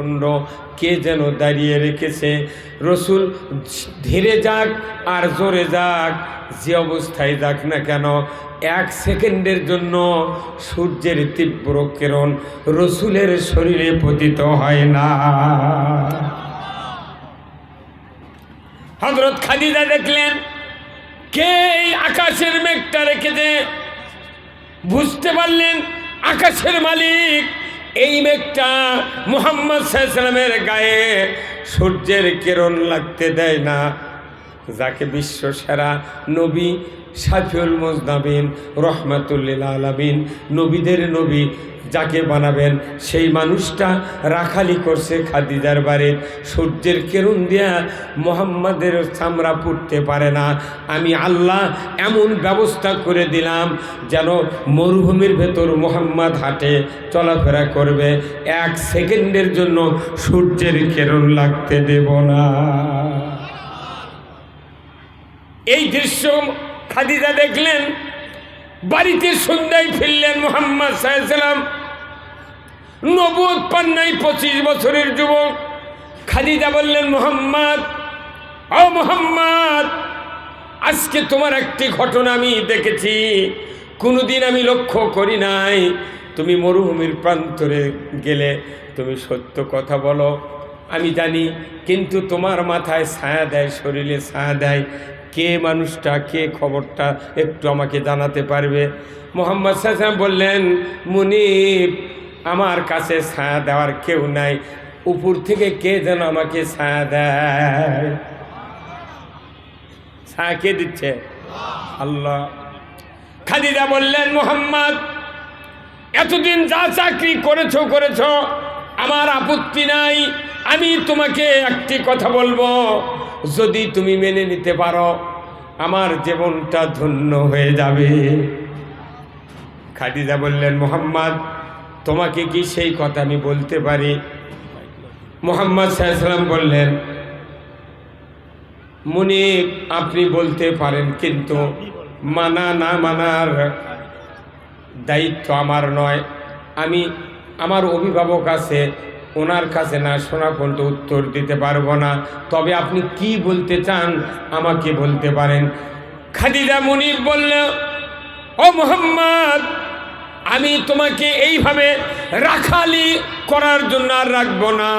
প্রচণ্ড কে যেন দাঁড়িয়ে রেখেছে। রসুল ধীরে যাক আর জোরে যাক, যে অবস্থায় যাক না কেন, এক সেকেন্ডের জন্য সূর্যের তীব্র কিরণ রসুলের শরীরে পতিত হয় না। হজরত খাদিজা দেখলেন, কে এই আকাশের মেঘটা রেখেছে? বুঝতে পারলেন, আকাশের মালিক এই মেঘটা মোহাম্মদ সাল্লামের গায়ে সূর্যের কিরণ লাগতে দেয় না। যাকে বিশ্ব সেরা নবী সাফিউল মুজনাবিন, রহমাতুল্লিল আলমিন, নবীদের নবী যাকে বানাবেন, সেই মানুষটা রাখালি করছে খাদিজার বাড়ির। সূর্যের কেরুন দিয়া মোহাম্মদের চামড়া পুড়তে পারে না। আমি আল্লাহ এমন ব্যবস্থা করে দিলাম যেন মরুভূমির ভেতর মোহাম্মদ হাটে, চলাফেরা করবে। এক সেকেন্ডের জন্য সূর্যের কেরণ লাগতে দেব না। এই দৃশ্য খাদিজা দেখলেন, বাড়িতে সন্ধ্যায় ফিরলেন মোহাম্মদ সাহেব নবদ পান্নাই পঁচিশ বছরের যুবক। খাদিজা বললেন, মোহাম্মদ, ও মোহাম্মদ, আজকে তোমার একটি ঘটনা আমি দেখেছি। কোনোদিন আমি লক্ষ্য করি নাই। তুমি মরুভূমির প্রান্তরে গেলে তুমি সত্য কথা বলো। আমি জানি, কিন্তু তোমার মাথায় ছায়া দেয়, শরীরে ছায়া দেয়। কে মানুষটা, কে খবরটা একটু আমাকে জানাতে পারবে? মোহাম্মদ সাহসাম বললেন, মুনিব, আমার কাছে ছায়া দেওয়ার কেউ নাই। উপর থেকে কে যেন আমাকে ছায়া দেয়? ছায়া কে দিচ্ছে? আল্লাহ। খাদিজা বললেন, মোহাম্মদ, এতদিন যা চাকরি করেছ করেছ, আমার আপত্তি নাই। আমি তোমাকে একটি কথা বলব। যদি তুমি মেনে নিতে পারো, আমার জীবনটা ধন্য হয়ে যাবে। খাদিজা বললেন, মোহাম্মদ, তোমাকে কি সেই কথা আমি বলতে পারি? মোহাম্মদ সাল্লাম বললেন, মুনিব, আপনি বলতে পারেন, কিন্তু মানা না মানার দায়িত্ব আমার নয়। আমি, আমার অভিভাবক আছে ওনার কাছে না শোনা পর্যন্ত উত্তর দিতে পারব না। তবে আপনি কি বলতে চান আমাকে বলতে পারেন। খাদিজা মুনিব বলল, ও মোহাম্মদ, আমি তোমাকে এইভাবে রাখালি করার জন্য আর রাখব না।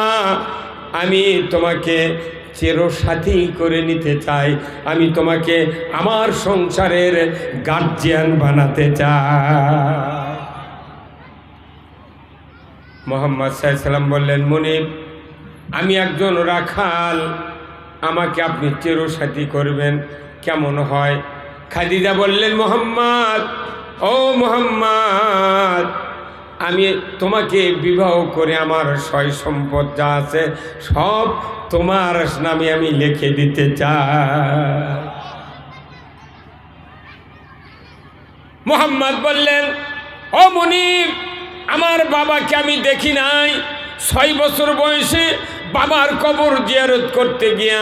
আমি তোমাকে চিরসাথী করে নিতে চাই। আমি তোমাকে আমার সংসারের গার্জিয়ান বানাতে চাই। মোহাম্মদ সাল্লাম বললেন, মুনিব, আমি একজন রাখাল। আমাকে আপনি চিরসাথী করবেন। কেমন হয়? খাদিজা বললেন, মোহাম্মদ, ও মোহাম্মদ, আমি তোমাকে বিবাহ করে আমার সয় সম্পদ যা আছে সব তোমার নামে আমি লিখে দিতে চাই। মোহাম্মদ বললেন, ও মুনিব আমার বাবাকে আমি দেখি নাই। ছয় বছর বয়সে বাবার কবর জিয়ারত করতে গিয়া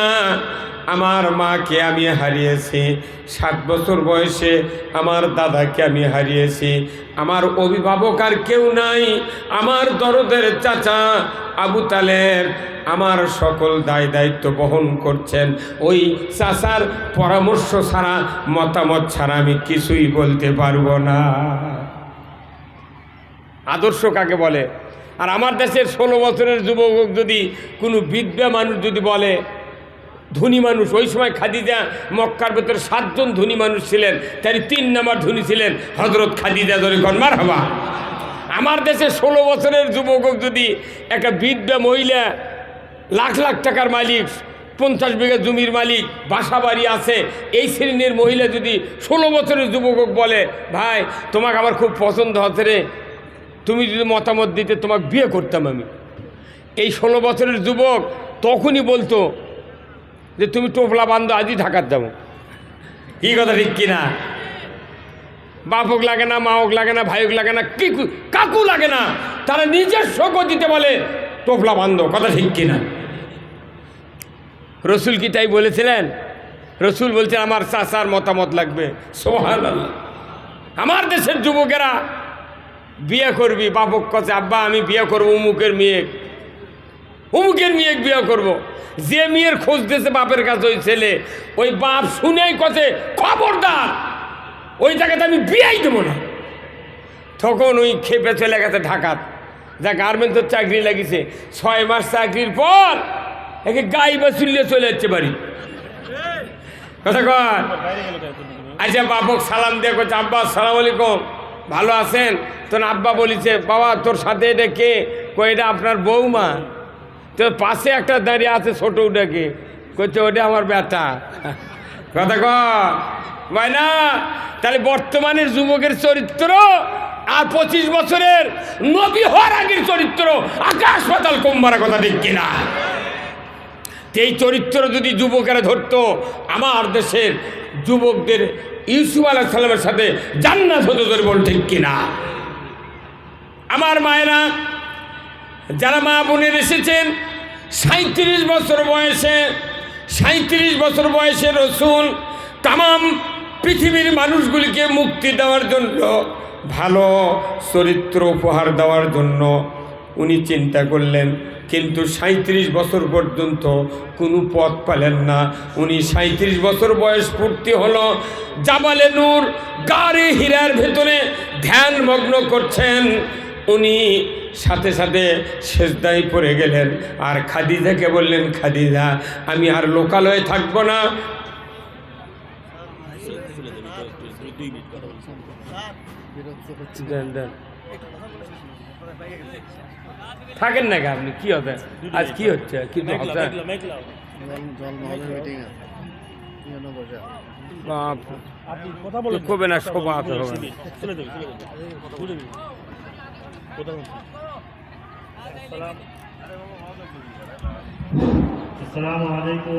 আমার মাকে আমি হারিয়েছি। সাত বছর বয়সে আমার দাদাকে আমি হারিয়েছি। আমার অভিভাবক আর কেউ নাই। আমার দরদের চাচা আবু তালের আমার সকল দায় দায়িত্ব বহন করছেন। ওই চাচার পরামর্শ ছাড়া, মতামত ছাড়া আমি কিছুই বলতে পারব না। আদর্শ কাকে বলে? আর আমার দেশের ষোলো বছরের যুবক যদি কোনো বিদ্যা মানুষ যদি বলে, ধনী মানুষ, ওই সময় খাদিজা মক্কার ভেতরে সাতজন ধনী মানুষ ছিলেন তার তিন নাম্বার ধনী ছিলেন হজরত খাদিজা ধরে কনমার হবা আমার দেশে ষোলো বছরের যুবক যদি একটা বিদ্যা মহিলা লাখ লাখ টাকার মালিক, পঞ্চাশ বিঘা জমির মালিক, বাসা বাড়ি আছে, এই শ্রেণির মহিলা যদি ষোলো বছরের যুবক বলে, ভাই, তোমাকে আমার খুব পছন্দ হচ্ছে রে তুমি যদি মতামত দিতে তোমাকে বিয়ে করতাম আমি। এই ষোলো বছরের যুবক তখনই বলতো যে তুমি টোপলা বান্ধব আজই ঢাকার যাব। কি কথা ঠিক কিনা? বাপক লাগে না মাওক লাগে না ভাইক লাগে না কি কাকু লাগে না তারা নিজস্ব দিতে বলে টোপলা বান্ধব কথা ঠিক কিনা? রসুল কি তাই বলেছিলেন? রসুল বলছে আমার চাচার মতামত লাগবে। সোহান আমার দেশের যুবকেরা বিয়ে করবি, বাপক কাছে, আব্বা, আমি বিয়ে করব উমুকের মেয়ে অমুকের মেয়ে বিয়ে করব। যে মেয়ের খোঁজ দিয়েছে বাপের কাছে ওই ছেলে, ওই বাপ শুনেই কছে, খবরদার, ওই জায়গাতে আমি বিয়েই দেবো না। তখন ওই খেপে চলে গেছে ঢাকাত। যা গার্মেন্টসের চাকরি লাগিছে। ছয় মাস চাকরির পর একে গাই বা চুল্লে চলে যাচ্ছে বাড়ি। কথা কর আচ্ছা বাপক সালাম দিয়ে করছে আব্বা সালাম আলাইকুম। ভালো আছেন? তোর আব্বা বলিছে, বাবা, তোর সাথে এটা কে? কই এটা আপনার বৌমা। তো পাশে একটা দাঁড়িয়ে আছে ছোট ওটাকে। কইছে, ওটা আমার ব্যথা কথা ভাই না তাহলে বর্তমানের যুবকের চরিত্র আর পঁচিশ বছরের নবী হওয়ার আগের চরিত্র আকাশ পাতাল কম মারা কথা ঠিক কিনা? এই চরিত্র যদি যুবকেরা ধরতো, আমার দেশের যুবকদের ইউসুফ আলাহ সাল্লামের সাথে জান্নাত হতে ধরে বল ঠিক কিনা? আমার মায়েরা, যারা মা বোনের এসেছেন সাঁত্রিশ বছর বয়সে সাঁত্রিশ বছর বয়সে রসুল তাম পৃথিবীর মানুষগুলিকে মুক্তি দেওয়ার জন্য, ভালো চরিত্র উপহার দেওয়ার জন্য উনি চিন্তা করলেন কিন্তু সাঁত্রিশ বছর পর্যন্ত কোনো পথ পেলেন না উনি সাঁত্রিশ বছর বয়স পূর্তি হলো জামালে নূর গাড়ি হীরার ভেতরে ধ্যান মগ্ন করছেন উনি সাথে সাথে সেজদায় পড়ে গেলেন আর খাদিজাকে বললেন খাদিজা আমি আর লোকালয়ে থাকব না দেন, দেন। থাকেন না আপনি? কি হবে? আজ কি হচ্ছে? কি না। শোভা হবে না। বলুন। আসসালামু আলাইকুম।